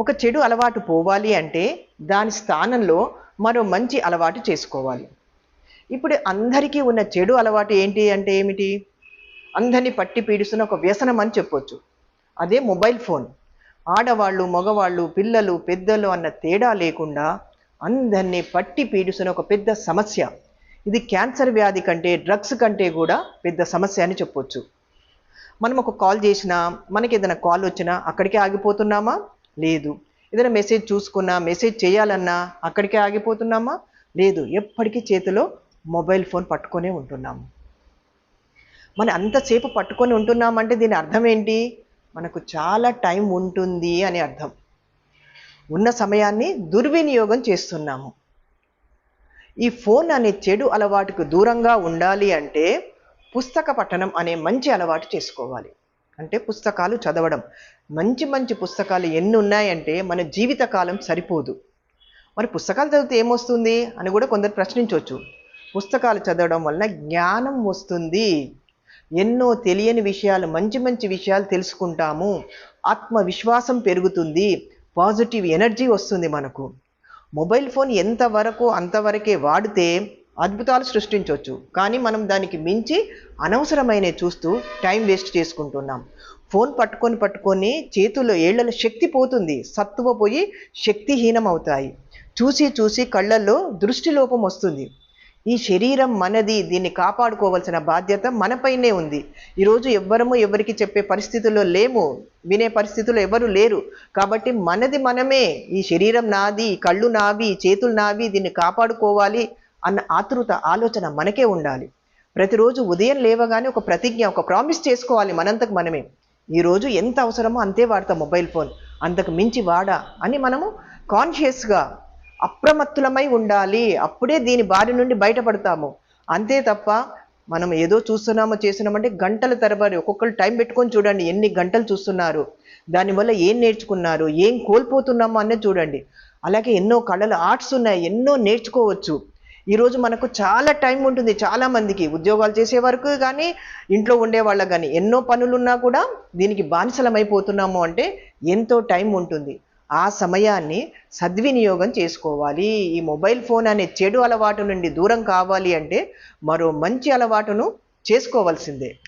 ఒక చెడు అలవాటు పోవాలి అంటే దాని స్థానంలో మరో మంచి అలవాటు చేసుకోవాలి. ఇప్పుడు అందరికీ ఉన్న చెడు అలవాటు ఏంటి అంటే ఏమిటి? అందరినీ పట్టి పీడిస్తున్న ఒక వ్యసనం అని చెప్పొచ్చు. అదే మొబైల్ ఫోన్. ఆడవాళ్ళు మగవాళ్ళు పిల్లలు పెద్దలు అన్న తేడా లేకుండా అందరినీ పట్టి పీడిస్తున్న ఒక పెద్ద సమస్య. ఇది క్యాన్సర్ వ్యాధి కంటే డ్రగ్స్ కంటే కూడా పెద్ద సమస్య అని చెప్పొచ్చు. మనం ఒక కాల్ చేసినా మనకి ఏదైనా కాల్ వచ్చినా అక్కడికే ఆగిపోతున్నామా? లేదు. ఏదైనా మెసేజ్ చూసుకున్నా మెసేజ్ చేయాలన్నా అక్కడికే ఆగిపోతున్నామా? లేదు. ఎప్పటికీ చేతిలో మొబైల్ ఫోన్ పట్టుకొనే ఉంటున్నాము. మనం అంతసేపు పట్టుకొని ఉంటున్నామంటే దీని అర్థం ఏంటి? మనకు చాలా టైం ఉంటుంది అని అర్థం. ఉన్న సమయాన్ని దుర్వినియోగం చేస్తున్నాము. ఈ ఫోన్ అనే చెడు అలవాటుకు దూరంగా ఉండాలి అంటే పుస్తక పఠనం అనే మంచి అలవాటు చేసుకోవాలి. అంటే పుస్తకాలు చదవడం. మంచి మంచి పుస్తకాలు ఎన్ని ఉన్నాయంటే మన జీవితకాలం సరిపోదు. మరి పుస్తకాలు చదివితే ఏమొస్తుంది? అని కూడా కొందరు ప్రశ్నించవచ్చు పుస్తకాలు చదవడం వలన జ్ఞానం వస్తుంది. ఎన్నో తెలియని విషయాలు మంచి మంచి విషయాలు తెలుసుకుంటాము. ఆత్మవిశ్వాసం పెరుగుతుంది. పాజిటివ్ ఎనర్జీ వస్తుంది మనకు. మొబైల్ ఫోన్ ఎంతవరకు అంతవరకే వాడితే అద్భుతాలు సృష్టించవచ్చు. కానీ మనం దానికి మించి అనవసరమైన చూస్తూ టైం వేస్ట్ చేసుకుంటున్నాం. ఫోన్ పట్టుకొని పట్టుకొని చేతుల్లో ఏళ్ళలో శక్తి పోతుంది. సత్తువ పోయి శక్తిహీనం అవుతాయి. చూసి చూసి కళ్ళల్లో దృష్టి లోపం వస్తుంది. ఈ శరీరం మనది. దీన్ని కాపాడుకోవాల్సిన బాధ్యత మనపైనే ఉంది. ఈరోజు ఎవ్వరము ఎవరికి చెప్పే పరిస్థితుల్లో లేము. వినే పరిస్థితుల్లో ఎవరు లేరు. కాబట్టి మనది మనమే. ఈ శరీరం నాది కళ్ళు నావి చేతులు నావి. దీన్ని కాపాడుకోవాలి. అన్న ఆతృత ఆలోచన మనకే ఉండాలి. ప్రతిరోజు ఉదయం లేవగానే ఒక ప్రతిజ్ఞ ఒక ప్రామిస్ చేసుకోవాలి మనంతకు మనమే. ఈరోజు ఎంత అవసరమో అంతే వాడతాం మొబైల్ ఫోన్. అంతకు మించి వాడా అని మనము కాన్షియస్గా అప్రమత్తులమై ఉండాలి. అప్పుడే దీని బారి నుండి బయటపడతాము. అంతే తప్ప మనం ఏదో చూస్తున్నామో చేస్తున్నామంటే గంటల తరబడి ఒక్కొక్కరు టైం పెట్టుకొని చూడండి ఎన్ని గంటలు చూస్తున్నారు. దానివల్ల ఏం నేర్చుకున్నారు ఏం కోల్పోతున్నామో అనేది చూడండి. అలాగే ఎన్నో కళలు ఆర్ట్స్ ఉన్నాయి ఎన్నో నేర్చుకోవచ్చు. ఈరోజు మనకు చాలా టైం ఉంటుంది చాలామందికి ఉద్యోగాలు చేసే వరకు కానీ ఇంట్లో ఉండే వాళ్ళకి కానీ ఎన్నో పనులున్నా కూడా దీనికి బానిసలమైపోతున్నాము అంటే ఎంతో టైం ఉంటుంది. ఆ సమయాన్ని సద్వినియోగం చేసుకోవాలి. ఈ మొబైల్ ఫోన్ అనే చెడు అలవాటు నుండి దూరం కావాలి అంటే మరో మంచి అలవాటును చేసుకోవాల్సిందే.